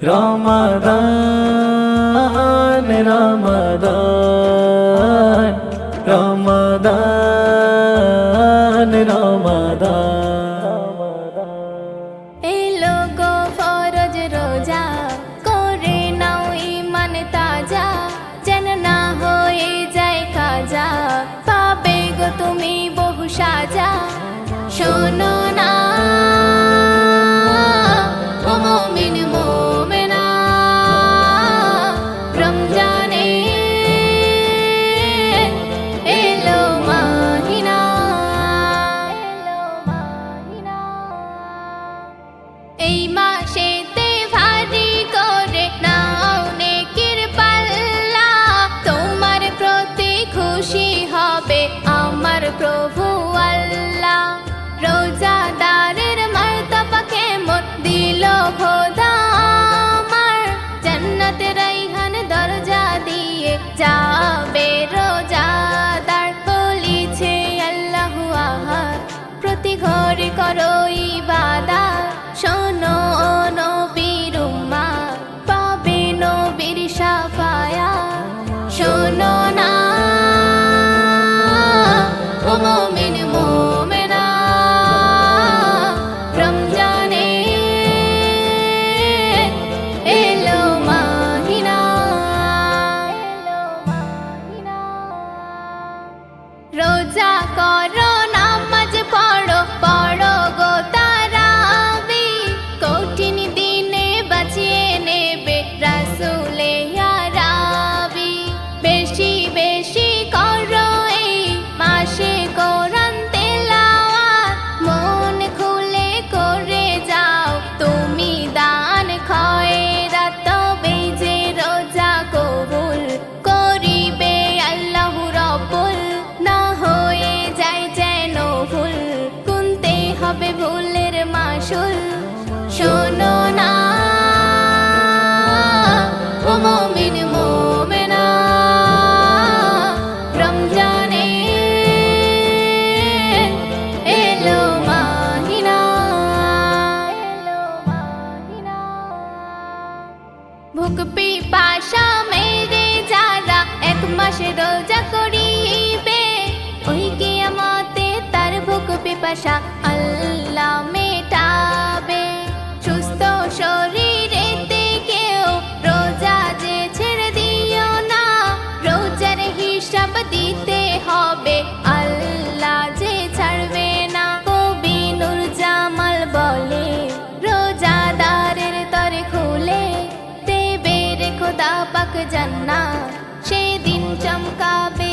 রমাদান রমাদান রমাদান রমাদান। এলো গো ফরজ রোজা করে নাও ইমান তাজা। যেন না হয়ে যায় কাজা পাবে গো তুমি বহু সাজা। শোনো প্রভু আল্লাহ, রোজাদারের মর্তবা মত দিল খোদা আমার। জান্নাতে রাইহান দরজা দিয়ে যাবে রোজাদার। বলিছে, আল্লাহু আহার প্রতি ঘরে করো ভুক পিপাসা মেরে যারা এক মাস রোজা করিবে ওই কিয়ামতে তার ভুক পিপাসা আল্লাহ খুলে দেবে রে খোদা জান্না সেদিন চমকা